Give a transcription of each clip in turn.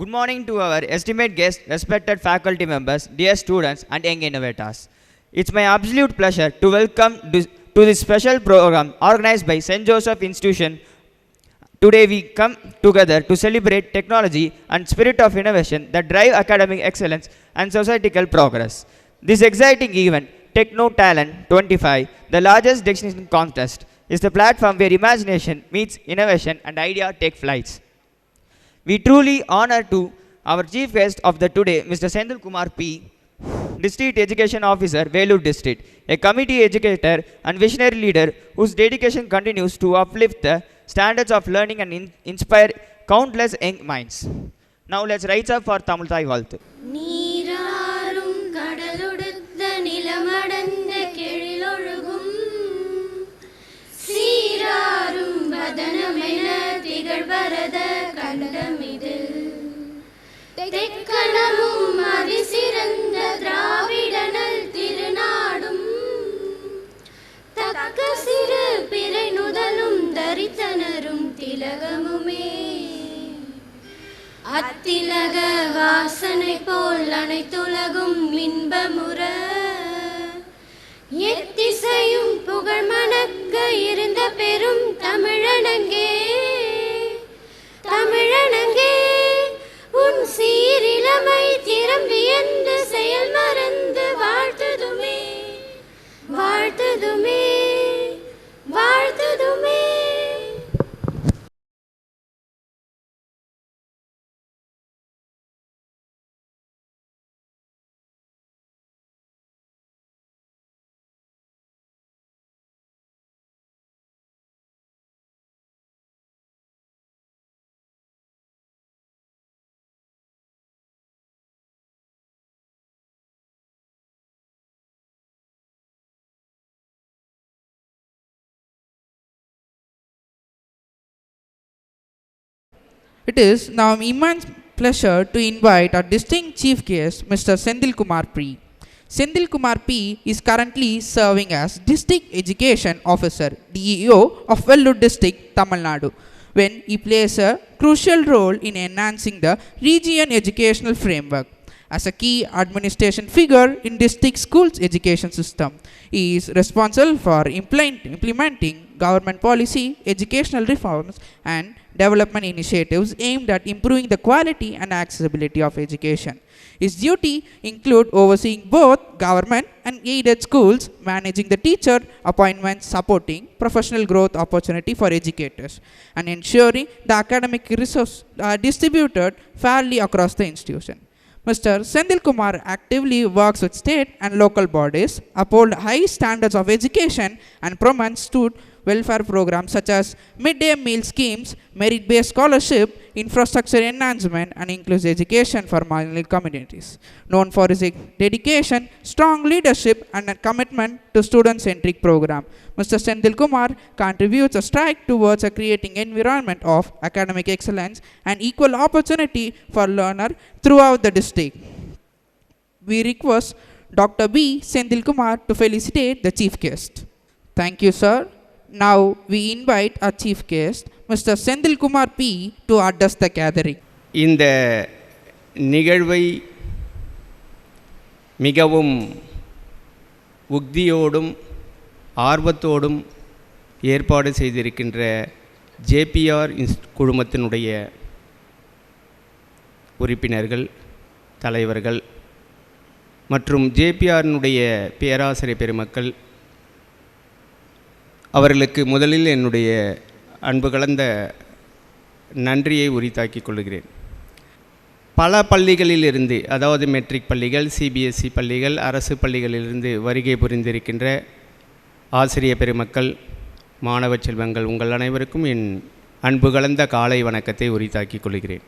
Good morning to our esteemed guests, respected faculty members, dear students, and young innovators. It's my absolute pleasure to welcome to this special program organized by St. Joseph Institution. Today we come together to celebrate technology and spirit of innovation that drive academic excellence and societal progress. This exciting event, Techno Talent 25, the largest destination contest, is the platform where imagination meets innovation and idea take flights. We truly honor to our chief guest of the today, Mr. Sendil Kumar P., District Education Officer, Valu District, a committee educator and visionary leader whose dedication continues to uplift the standards of learning and in inspire countless young minds. Now let's rise up for Tamil Thai Nee. சீராறும் வதனமென திகழ்வரத கண்டமிது. தெக்கணமும் அதிசிறந்த திராவிடனல் திருநாடும். தக்க சிறு பிறை நுதலும் தரித்தனரும் திலகமுமே. அத்திலக வாசனை போல் அனைத்துலகும் இன்பமுற. எத்திசையும் புகழ் மணக்க இருந்த பெரும் தமிழனங்கே. தமிழனங்கே உன் சீரிலமை திரும்பி வியந்து செயல் மறந்து வாழ்த்ததுமே வாழ்த்ததுமே வாழ்த்துதுமே. It is now immense pleasure to invite our distinct chief guest, Mr. Sendil Kumar P. Sendil Kumar P is currently serving as District Education Officer, DEO of Vellore District, Tamil Nadu, when he plays a crucial role in enhancing the region educational framework. As a key administration figure in district schools education system, he is responsible for implement- implementing government policy, educational reforms, and development initiatives aimed at improving the quality and accessibility of education. His duty include overseeing both government and aided schools, managing the teacher appointments, supporting professional growth opportunity for educators, and ensuring the academic resources are uh, distributed fairly across the institution. Mr. Sendil Kumar actively works with state and local bodies, uphold high standards of education, and promotes student welfare programs such as midday meal schemes, merit-based scholarship, infrastructure enhancement, and inclusive education for marginal communities. Known for his dedication, strong leadership, and a commitment to student-centric program, Mr. Sendil Kumar contributes a strike towards a creating environment of academic excellence and equal opportunity for learner throughout the district. We request Dr. B. Sendil Kumar to felicitate the chief guest. Thank you, sir. Now we invite our chief guest, Mr. Sendil Kumar P. to address the gathering. இந்த நிகழ்வை மிகவும் உக்தியோடும் ஆர்வத்தோடும் ஏற்பாடு செய்திருக்கின்ற JPR இன்ஸ் குழுமத்தினுடைய உறுப்பினர்கள் தலைவர்கள் மற்றும் ஜேபிஆரினுடைய பேராசிரியர் பெருமக்கள் அவர்களுக்கு முதலில் என்னுடைய அன்பு கலந்த நன்றியை உரித்தாக்கிக் கொள்கிறேன். பல பள்ளிகளிலிருந்து அதாவது மெட்ரிக் பள்ளிகள் சிபிஎஸ்இ பள்ளிகள் அரசு பள்ளிகளிலிருந்து வருகை புரிந்திருக்கின்ற ஆசிரிய பெருமக்கள் மாணவ செல்வங்கள் உங்கள் அனைவருக்கும் என் அன்பு கலந்த காலை வணக்கத்தை உரித்தாக்கிக் கொள்கிறேன்.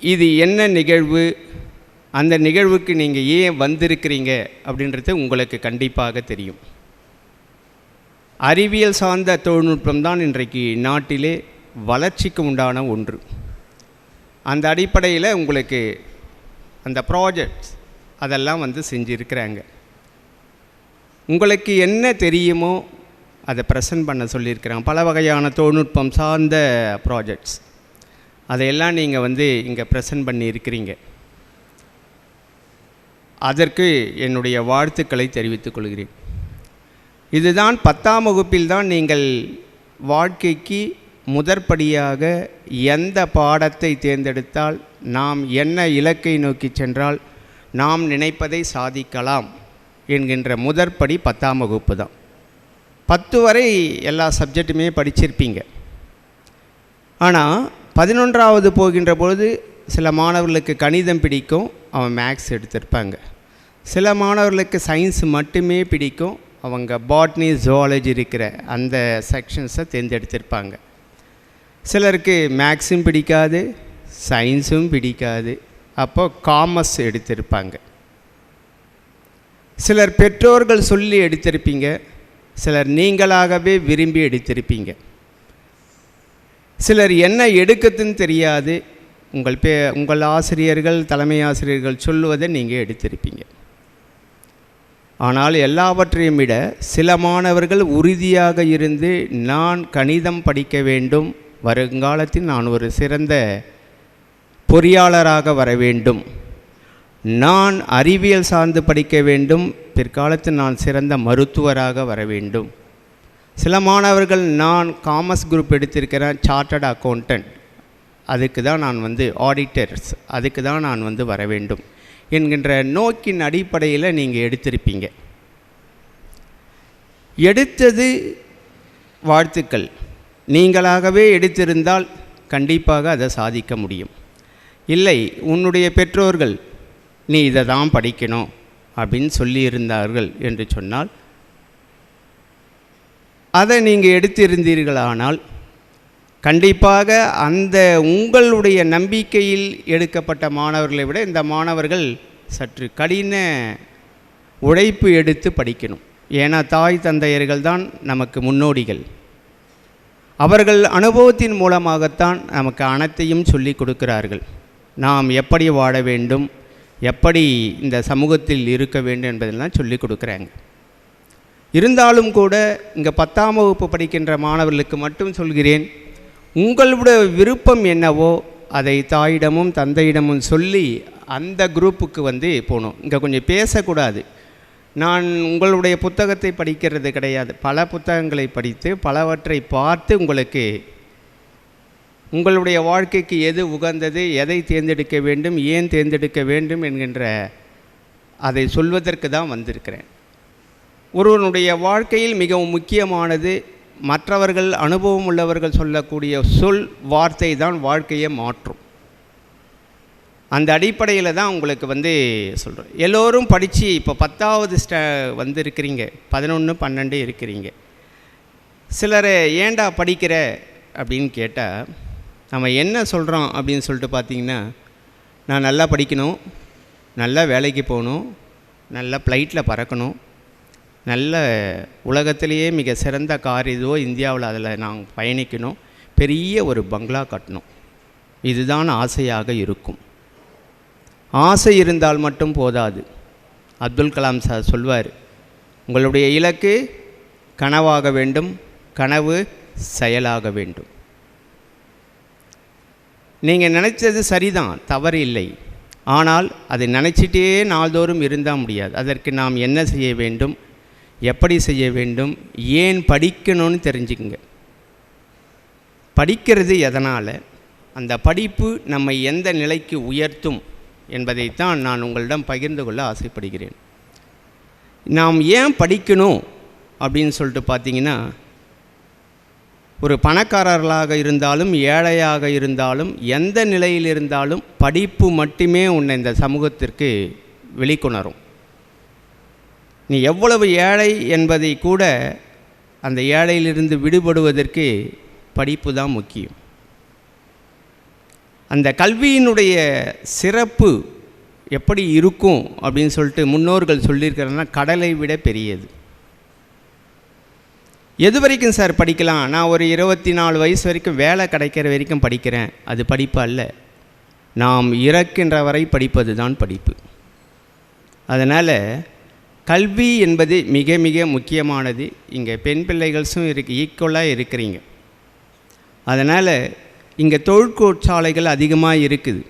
இது என்ன நிகழ்வு? அந்த நிகழ்வுக்கு நீங்கள் ஏன் வந்திருக்கிறீங்க? அப்படின்றது உங்களுக்கு கண்டிப்பாக தெரியும். அறிவியல் சார்ந்த தொழில்நுட்பம் தான் இன்றைக்கு நாட்டிலே வளர்ச்சிக்கு உண்டான ஒன்று. அந்த அடிப்படையில் உங்களுக்கு அந்த ப்ராஜெக்ட்ஸ் அதெல்லாம் வந்து செஞ்சுருக்கிறாங்க. உங்களுக்கு என்ன தெரியுமோ அதை ப்ரெசன்ட் பண்ண சொல்லியிருக்கிறாங்க. பல வகையான தொழில்நுட்பம் சார்ந்த ப்ராஜெக்ட்ஸ் அதையெல்லாம் நீங்கள் வந்து இங்கே ப்ரெசன்ட் பண்ணியிருக்கிறீங்க. அதற்கு என்னுடைய வாழ்த்துக்களை தெரிவித்துக் கொள்கிறேன். இதுதான் பத்தாம் வகுப்பில் தான் நீங்கள் வாழ்க்கைக்கு முதற்படியாக எந்த பாடத்தை தேர்ந்தெடுத்தால் நாம் என்ன இலக்கை நோக்கி சென்றால் நாம் நினைப்பதை சாதிக்கலாம் என்கின்ற முதற்படி பத்தாம் வகுப்பு தான். பத்து வரை எல்லா சப்ஜெக்ட்டுமே படிச்சிருப்பீங்க. ஆனால் பதினொன்றாவது போகின்ற பொழுது சில மாணவர்களுக்கு கணிதம் பிடிக்கும் அவன் மேக்ஸ் எடுத்திருப்பாங்க. சில மாணவர்களுக்கு சயின்ஸ் மட்டுமே பிடிக்கும் அவங்க பாட்னி ஜுவாலஜி இருக்கிற அந்த செக்ஷன்ஸை தேர்ந்தெடுத்திருப்பாங்க. சிலருக்கு மேக்ஸும் பிடிக்காது சயின்ஸும் பிடிக்காது. அப்போ காமர்ஸ் எடுத்திருப்பாங்க. சிலர் பெற்றோர்கள் சொல்லி எடுத்திருப்பீங்க சிலர் நீங்களாகவே விரும்பி எடுத்திருப்பீங்க. சிலர் என்ன எடுக்கத்துன்னு தெரியாது உங்கள் பே உங்கள் ஆசிரியர்கள் தலைமை ஆசிரியர்கள் சொல்லுவதை நீங்கள் எடுத்திருப்பீங்க. ஆனால் எல்லாவற்றையும் விட சில மாணவர்கள் உறுதியாக இருந்து நான் கணிதம் படிக்க வேண்டும். வருங்காலத்தில் நான் ஒரு சிறந்த பொறியாளராக வர வேண்டும். நான் அறிவியல் சார்ந்து படிக்க வேண்டும். பிற்காலத்தில் நான் சிறந்த மருத்துவராக வர வேண்டும். சில மாணவர்கள் நான் காமர்ஸ் குரூப் எடுத்திருக்கிறேன் சார்ட்டர்ட் அக்கௌண்டன்ட் அதுக்கு தான் நான் வந்து ஆடிட்டர்ஸ் அதுக்கு தான் நான் வந்து வர வேண்டும். என்கின்ற நோக்கின் அடிப்படையில் நீங்கள் எடுத்திருப்பீங்க. எடுத்தது வாழ்த்துக்கள். நீங்களாகவே எடுத்திருந்தால் கண்டிப்பாக அதை சாதிக்க முடியும். இல்லை உன்னுடைய பெற்றோர்கள் நீ இதை தான் படிக்கணும் அப்படின்னு சொல்லியிருந்தார்கள் என்று சொன்னால் அதை நீங்கள் எடுத்திருந்தீர்களானால் கண்டிப்பாக அந்த உங்களுடைய நம்பிக்கையில் எடுக்கப்பட்ட மாணவர்களை விட இந்த மாணவர்கள் சற்று கடின உழைப்பு எடுத்து படிக்கணும். ஏன்னா தாய் தந்தையர்கள் தான் நமக்கு முன்னோடிகள். அவர்கள் அனுபவத்தின் மூலமாகத்தான் நமக்கு அனைத்தையும் சொல்லி கொடுக்கிறார்கள். நாம் எப்படி வாழ வேண்டும் எப்படி இந்த சமூகத்தில் இருக்க வேண்டும் என்பதெல்லாம் சொல்லி கொடுக்குறாங்க. இருந்தாலும் கூட இங்கே பத்தாம் வகுப்பு படிக்கின்ற மாணவர்களுக்கு மட்டும் சொல்கிறேன் உங்களுடைய விருப்பம் என்னவோ அதை தாயிடமும் தந்தையிடமும் சொல்லி அந்த குரூப்புக்கு வந்து போகணும். இங்கே கொஞ்சம் பேசக்கூடாது. நான் உங்களுடைய புத்தகத்தை படிக்கிறது கிடையாது. பல புத்தகங்களை படித்து பலவற்றை பார்த்து உங்களுக்கு உங்களுடைய வாழ்க்கைக்கு எது உகந்தது எதை தேர்ந்தெடுக்க வேண்டும் ஏன் தேர்ந்தெடுக்க வேண்டும் என்கின்ற அதை சொல்வதற்கு தான் வந்திருக்கிறேன். ஒருவனுடைய வாழ்க்கையில் மிகவும் முக்கியமானது மற்றவர்கள் அனுபவம் உள்ளவர்கள் சொல்லக்கூடிய சொல் வார்த்தை தான் வாழ்க்கையை மாற்றும். அந்த அடிப்படையில் தான் உங்களுக்கு வந்து சொல்கிறேன் எல்லோரும் படித்து இப்போ பத்தாவது ஸ்ட வந்து இருக்கிறீங்க பதினொன்று பன்னெண்டு இருக்கிறீங்க. சிலர் ஏன்டா படிக்கிற அப்படின்னு கேட்டால் நம்ம என்ன சொல்கிறோம் அப்படின்னு சொல்லிட்டு பார்த்தீங்கன்னா நான் நல்லா படிக்கணும் நல்லா வேலைக்கு போகணும் நல்லா ஃப்ளைட்டில் பறக்கணும் நல்ல உலகத்திலேயே மிக சிறந்த கார் இதுவோ இந்தியாவில் அதில் நாங்கள் பயணிக்கணும். பெரிய ஒரு பங்களா கட்டணும். இதுதான் ஆசையாக இருக்கும். ஆசை இருந்தால் மட்டும் போதாது. அப்துல் கலாம் சார் சொல்வார் உங்களுடைய இலக்கு கனவாக வேண்டும் கனவு செயலாக வேண்டும். நீங்கள் நினச்சது சரிதான் தவறு இல்லை. ஆனால் அதை நினச்சிட்டே நாள்தோறும் இருந்தால் முடியாது. அதற்கு நாம் என்ன செய்ய வேண்டும்? எப்படி செய்ய வேண்டும் ஏன் படிக்கணும்னு தெரிஞ்சுக்குங்க. படிக்கிறது எதனால்? அந்த படிப்பு நம்மை எந்த நிலைக்கு உயர்த்தும் என்பதைத்தான் நான் உங்களிடம் பகிர்ந்து கொள்ள ஆசைப்படுகிறேன். நாம் ஏன் படிக்கணும் அப்படின்னு சொல்லிட்டு பார்த்தீங்கன்னா ஒரு பணக்காரர்களாக இருந்தாலும் ஏழையாக இருந்தாலும் எந்த நிலையில் இருந்தாலும் படிப்பு மட்டுமே உன்னை இந்த சமூகத்திற்கு வெளிக்கொணரும். நீ எவ்வளவு ஏழை என்பதை கூட அந்த ஏழையிலிருந்து விடுபடுவதற்கு படிப்பு தான் முக்கியம். அந்த கல்வியினுடைய சிறப்பு எப்படி இருக்கும் அப்படின்னு சொல்லிட்டு முன்னோர்கள் சொல்லியிருக்கிறன்னா கடலை விட பெரியது. எது வரைக்கும் சார் படிக்கலாம்? நான் ஒரு இருபத்தி நாலு வயசு வரைக்கும் வேலை கிடைக்கிற வரைக்கும் படிக்கிறேன். அது படிப்பு அல்ல. நாம் இறக்கின்ற வரை படிப்பது தான் படிப்பு. அதனால் கல்வி என்பது மிக மிக முக்கியமானது. இங்கே பெண் பிள்ளைகள்ஸும் இருக்கு ஈக்குவலாக இருக்கிறீங்க. அதனால் இங்கே தொழிற்கோட்சாலைகள் அதிகமாக இருக்குது.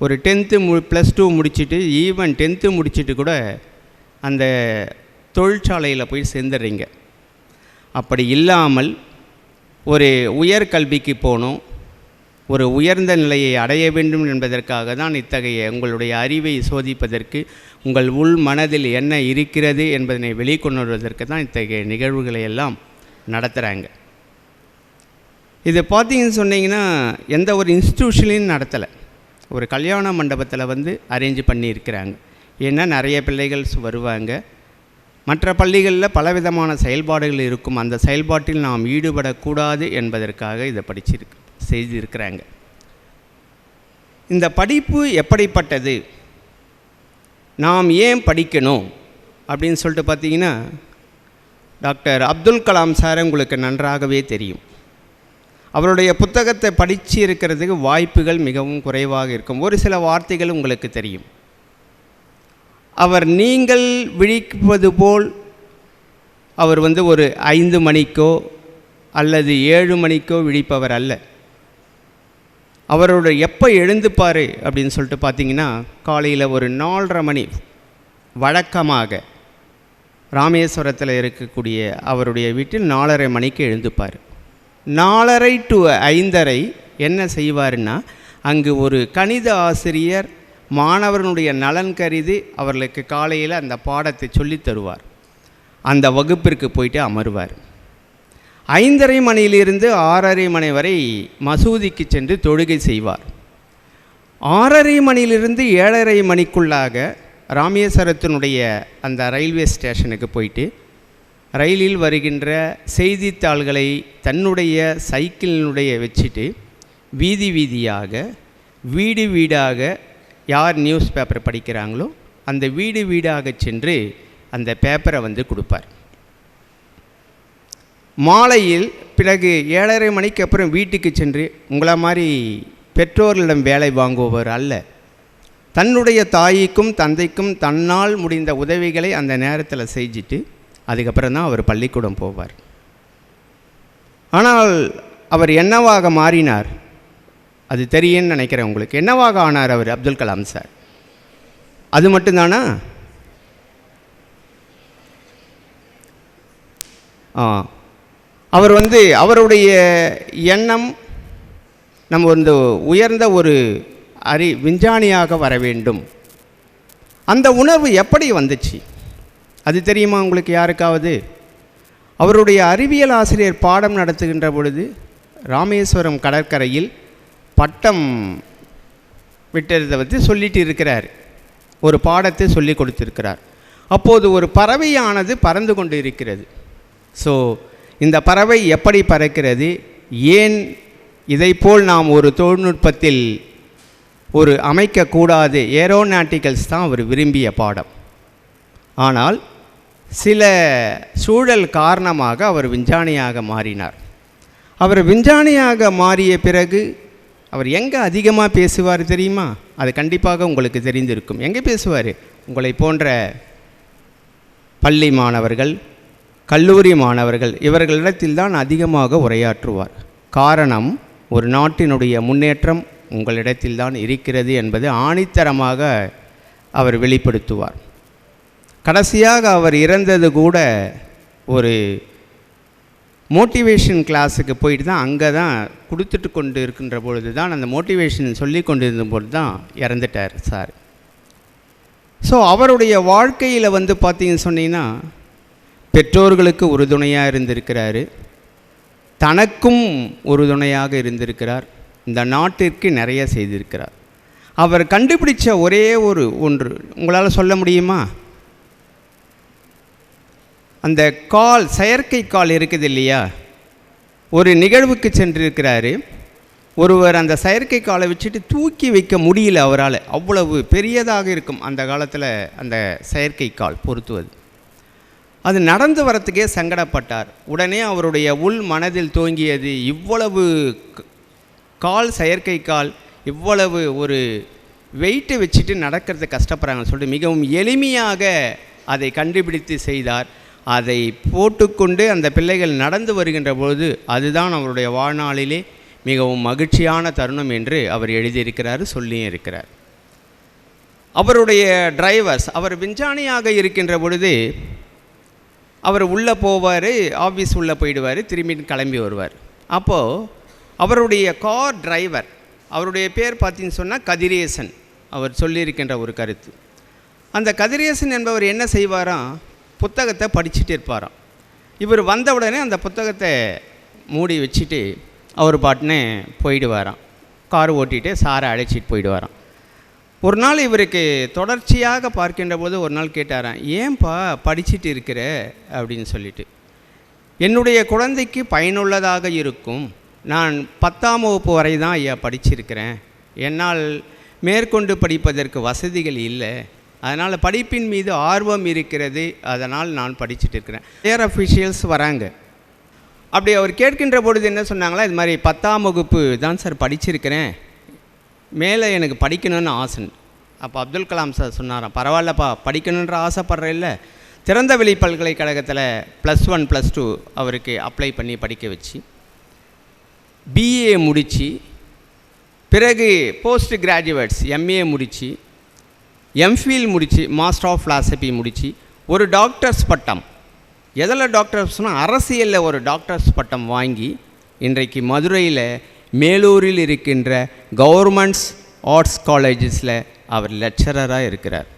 ஒரு டென்த்து மு ப்ளஸ் டூ முடிச்சுட்டு ஈவன் டென்த்து முடிச்சுட்டு கூட அந்த தொழிற்சாலையில் போய் சேர்ந்துடுறீங்க அப்படி இல்லாமல் ஒரு உயர்கல்விக்கு போகணும் ஒரு உயர்ந்த நிலையை அடைய வேண்டும் என்பதற்காக தான் இத்தகைய உங்களுடைய அறிவை சோதிப்பதற்கு உங்கள் உள் மனதில் என்ன இருக்கிறது என்பதனை வெளிக்கொண்டு வருவதற்கு தான் இத்தகைய நிகழ்வுகளை எல்லாம் நடத்துகிறாங்க இது பார்த்தீங்கன்னு சொன்னீங்கன்னா எந்த ஒரு இன்ஸ்டியூஷன்லையும் நடத்தலை. ஒரு கல்யாண மண்டபத்தில் வந்து அரேஞ்ச் பண்ணியிருக்கிறாங்க. ஏன்னா நிறைய பிள்ளைகள் வருவாங்க. மற்ற பள்ளிகளில் பலவிதமான செயல்பாடுகள் இருக்கும். அந்த செயல்பாட்டில் நாம் ஈடுபடக்கூடாது என்பதற்காக இதை படிச்சிருக்கு. செய்திருக்கிறாங்க. இந்த படிப்பு எப்படிப்பட்டது? நாம் ஏன் படிக்கணும்? அப்படின்னு சொல்லிட்டு பார்த்தீங்கன்னா டாக்டர் அப்துல் கலாம் சார் உங்களுக்கு நன்றாகவே தெரியும். அவருடைய புத்தகத்தை படித்து இருக்கிறதுக்கு வாய்ப்புகள் மிகவும் குறைவாக இருக்கும். ஒரு சில வார்த்தைகள் உங்களுக்கு தெரியும். அவர் நீங்கள் விழிப்பது போல் அவர் வந்து ஒரு ஐந்து மணிக்கோ அல்லது ஏழு மணிக்கோ விழிப்பவர் அல்ல. அவரோட எப்போ எழுந்துப்பார் அப்படின்னு சொல்லிட்டு பார்த்தீங்கன்னா காலையில் ஒரு நாலரை மணி வழக்கமாக ராமேஸ்வரத்தில் இருக்கக்கூடிய அவருடைய வீட்டில் நாலரை மணிக்கு எழுந்துப்பார் நாலரை டு ஐந்தரை என்ன செய்வார்னா அங்கு ஒரு கணித ஆசிரியர் மாணவர்களுடைய நலன் கருதி அவர்களுக்கு காலையில் அந்த பாடத்தை சொல்லித் தருவார். அந்த வகுப்பிற்கு போயிட்டு அமருவார். ஐந்தரை மணியிலிருந்து ஆறரை மணி வரை மசூதிக்கு சென்று தொழுகை செய்வார். ஆறரை மணியிலிருந்து ஏழரை மணிக்குள்ளாக ராமேஸ்வரத்தினுடைய அந்த ரயில்வே ஸ்டேஷனுக்கு போயிட்டு ரயிலில் வருகின்ற செய்தித்தாள்களை தன்னுடைய சைக்கிளினுடைய வச்சுட்டு வீதி வீதியாக வீடு வீடாக யார் நியூஸ் பேப்பர் படிக்கிறாங்களோ அந்த வீடு வீடாக சென்று அந்த பேப்பரை வந்து கொடுப்பார். மாலையில் பிறகு ஏழரை மணிக்கு அப்புறம் வீட்டுக்கு சென்று உங்களை மாதிரி பெற்றோர்களிடம் வேலை வாங்குபவர் அல்ல. தன்னுடைய தாய்க்கும் தந்தைக்கும் தன்னால் முடிந்த உதவிகளை அந்த நேரத்தில் செஞ்சுட்டு அதுக்கப்புறம் தான் அவர் பள்ளிக்கூடம் போவார். ஆனால் அவர் என்னவாக மாறினார்? அது தெரியும்னு நினைக்கிறேன் உங்களுக்கு. என்னவாக ஆனார் அவர்? அப்துல் கலாம் சார். அது மட்டும்தானா? ஆ. அவர் வந்து அவருடைய எண்ணம் நம்ம வந்து உயர்ந்த ஒரு அறி விஞ்ஞானியாக வர வேண்டும். அந்த உணர்வு எப்படி வந்துச்சு? அது தெரியுமா உங்களுக்கு யாருக்காவது? அவருடைய அறிவியல் ஆசிரியர் பாடம் நடத்துகின்ற பொழுது ராமேஸ்வரம் கடற்கரையில் பட்டம் விட்டதை வந்து சொல்லிட்டு இருக்கிறார். ஒரு பாடத்தை சொல்லி கொடுத்திருக்கிறார். அப்போது ஒரு பறவையானது பறந்து கொண்டு இருக்கிறது. ஸோ இந்த பறவை எப்படி பறக்கிறது? ஏன் இதைப்போல் நாம் ஒரு தொழில்நுட்பத்தில் ஒரு அமைக்கக்கூடாது? ஏரோநாட்டிக்கல்ஸ் தான் அவர் விரும்பிய பாடம். ஆனால் சில சூழல் காரணமாக அவர் விஞ்ஞானியாக மாறினார். அவர் விஞ்ஞானியாக மாறிய பிறகு அவர் எங்கே அதிகமாக பேசுவார் தெரியுமா? அது கண்டிப்பாக உங்களுக்கு தெரிந்திருக்கும். எங்கே பேசுவார்? உங்களை போன்ற பள்ளி மாணவர்கள் கல்லூரி மாணவர்கள் இவர்களிடத்தில் தான் அதிகமாக உரையாற்றுவார். காரணம் ஒரு நாட்டினுடைய முன்னேற்றம் உங்களிடத்தில் தான் இருக்கிறது என்பது ஆணித்தரமாக அவர் வெளிப்படுத்துவார். கடைசியாக அவர் இறந்தது கூட ஒரு மோட்டிவேஷன் கிளாஸுக்கு போயிட்டு தான் அங்கே தான் கொடுத்துட்டு கொண்டு இருக்கின்ற பொழுது தான் அந்த மோட்டிவேஷன் சொல்லி கொண்டு இருந்தபோது தான் இறந்துட்டார் சார். ஸோ அவருடைய வாழ்க்கையில் வந்து பார்த்தீங்கன்னு சொன்னீங்கன்னா பெற்றோர்களுக்கு உறுதுணையாக இருந்திருக்கிறாரு. தனக்கும் உறுதுணையாக இருந்திருக்கிறார். இந்த நாட்டிற்கு நிறைய செய்திருக்கிறார். அவர் கண்டுபிடிச்ச ஒரே ஒரு ஒன்று உங்களால் சொல்ல முடியுமா? அந்த கால் செயற்கை கால் இருக்குது இல்லையா? ஒரு நிகழ்வுக்கு சென்றிருக்கிறாரு. ஒருவர் அந்த செயற்கை காலை வச்சுட்டு தூக்கி வைக்க முடியல அவரால். அவ்வளவு பெரியதாக இருக்கும் அந்த காலத்தில் அந்த செயற்கை கால் பொருத்துவது. அது நடந்து வரத்துக்கே சங்கடப்பட்டார். உடனே அவருடைய உள் மனதில் தோங்கியது இவ்வளவு கால் செயற்கை கால் இவ்வளவு ஒரு வெயிட்டை வச்சுட்டு நடக்கிறது கஷ்டப்படுறாங்கன்னு சொல்லிட்டு மிகவும் எளிமையாக அதை கண்டுபிடித்து செய்தார். அதை போட்டுக்கொண்டு அந்த பிள்ளைகள் நடந்து வருகின்ற பொழுது அதுதான் அவருடைய வாழ்நாளிலே மிகவும் மகிழ்ச்சியான தருணம் என்று அவர் எழுதியிருக்கிறார் சொல்லியும் இருக்கிறார். அவருடைய டிரைவர்ஸ் அவர் விஞ்ஞானியாக இருக்கின்ற பொழுது அவர் உள்ளே போவார் ஆஃபீஸ் உள்ளே போயிடுவார் திரும்பி கிளம்பி வருவார். அப்போது அவருடைய கார் டிரைவர் அவருடைய பேர் பார்த்தீங்கன்னு சொன்னால் கதிரேசன். அவர் சொல்லியிருக்கின்ற ஒரு கருத்து. அந்த கதிரேசன் என்பவர் என்ன செய்வாராம் புத்தகத்தை படிச்சுட்டு இருப்பாராம். இவர் வந்த உடனே அந்த புத்தகத்தை மூடி வச்சுட்டு அவர் பாட்டுன்னு போயிடுவாராம். கார் ஓட்டிகிட்டு சாரை அழைச்சிட்டு போயிடுவாராம். ஒரு நாள் இவருக்கு தொடர்ச்சியாக பார்க்கின்ற போது ஒரு நாள் கேட்டாராம் ஏன்பா படிச்சிட்டு இருக்கிற? அப்படின்னு சொல்லிட்டு. என்னுடைய குழந்தைக்கு பயனுள்ளதாக இருக்கும். நான் பத்தாம் வகுப்பு வரை தான் ஐயா படிச்சிருக்கிறேன். என்னால் மேற்கொண்டு படிப்பதற்கு வசதிகள் இல்லை. அதனால் படிப்பின் மீது ஆர்வம் இருக்கிறது. அதனால் நான் படிச்சுட்டு இருக்கிறேன். ஏர் அஃபிஷியல்ஸ் வராங்க. அப்படி அவர் கேட்கின்ற பொழுது என்ன சொன்னாங்களா இது மாதிரி பத்தாம் வகுப்பு தான் சார் படிச்சிருக்கிறேன். மேலே எனக்கு படிக்கணும்னு ஆசை. அப்போ அப்துல் கலாம் சார் சொன்னாராம் பரவாயில்லப்பா படிக்கணுன்ற ஆசைப்படுற இல்லை திறந்தவெளி பல்கலைக்கழகத்தில் ப்ளஸ் ஒன் ப்ளஸ் டூ அவருக்கு அப்ளை பண்ணி படிக்க வச்சு பிஏ முடித்து பிறகு போஸ்ட் கிராஜுவேட்ஸ் எம்ஏ முடித்து எம்ஃபில் முடித்து மாஸ்டர் ஆஃப் ஃபிலாசபி முடித்து ஒரு டாக்டர்ஸ் பட்டம். எதில் டாக்டர்ஸ்னால் அரசியலில் ஒரு டாக்டர்ஸ் பட்டம் வாங்கி இன்றைக்கு மதுரையில் மேலூரில் இருக்கின்ற கவர்மெண்ட்ஸ் ஆர்ட்ஸ் காலேஜஸில் அவர் லெக்சரராக இருக்கிறார்.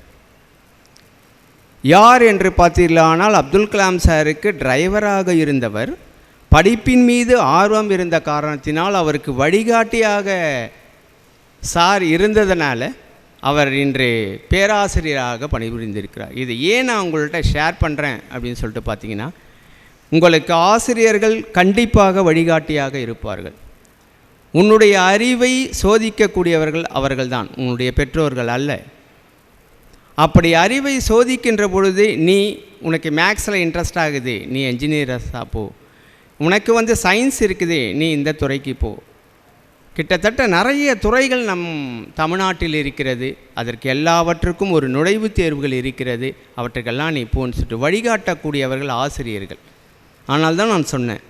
யார் என்று பார்த்தீர்களானால் அப்துல் கலாம் சாருக்கு டிரைவராக இருந்தவர். படிப்பின் மீது ஆர்வம் இருந்த காரணத்தினால் அவருக்கு வழிகாட்டியாக சார் இருந்ததனால் அவர் இன்று பேராசிரியராக பணிபுரிந்திருக்கிறார். இது ஏன் நான் உங்கள்கிட்ட ஷேர் பண்ணுறேன் அப்படின்னு சொல்லிட்டு பார்த்தீங்கன்னா உங்களுக்கு ஆசிரியர்கள் கண்டிப்பாக வழிகாட்டியாக இருப்பார்கள். உன்னுடைய அறிவை சோதிக்கக்கூடியவர்கள் அவர்கள்தான் உன்னுடைய பெற்றோர்கள் அல்ல. அப்படி அறிவை சோதிக்கின்ற பொழுது நீ உனக்கு மேக்ஸில் இன்ட்ரெஸ்ட் ஆகுது நீ என்ஜினியர்ஸாக போ. உனக்கு வந்து சயின்ஸ் இருக்குது நீ இந்த துறைக்கு போ. கிட்டத்தட்ட நிறைய துறைகள் நம் தமிழ்நாட்டில் இருக்கிறது. அதற்கு எல்லாவற்றுக்கும் ஒரு நுழைவுத் தேர்வுகள் இருக்கிறது. அவற்றுக்கெல்லாம் நீ போன்னு சொல்லிட்டு வழிகாட்டக்கூடியவர்கள் ஆசிரியர்கள். ஆனால் தான் நான் சொன்னேன்.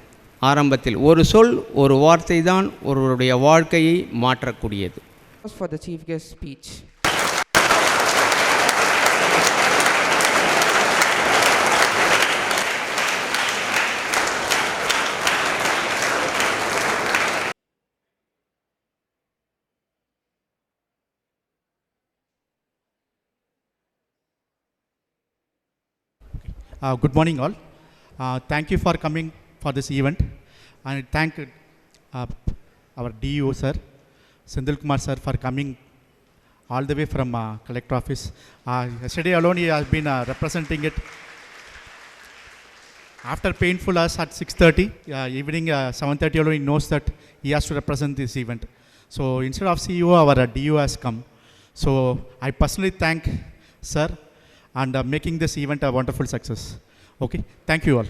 ஆரம்பத்தில் ஒரு சொல் ஒரு வார்த்தை தான் ஒருவருடைய வாழ்க்கையை மாற்றக்கூடியது for the chief guest speech. Uh, Good morning, all. Uh, Thank you for coming for this event. And thank uh, our DU, sir, Sendil Kumar, sir, for coming all the way from uh, collector office. Uh, Yesterday alone, he has been uh, representing it. After painful hours at 6:30, uh, evening uh, 7:30 alone, he knows that he has to represent this event. So instead of CEO, our uh, has come. So I personally thank sir and uh, making this event a wonderful success. Okay, thank you all.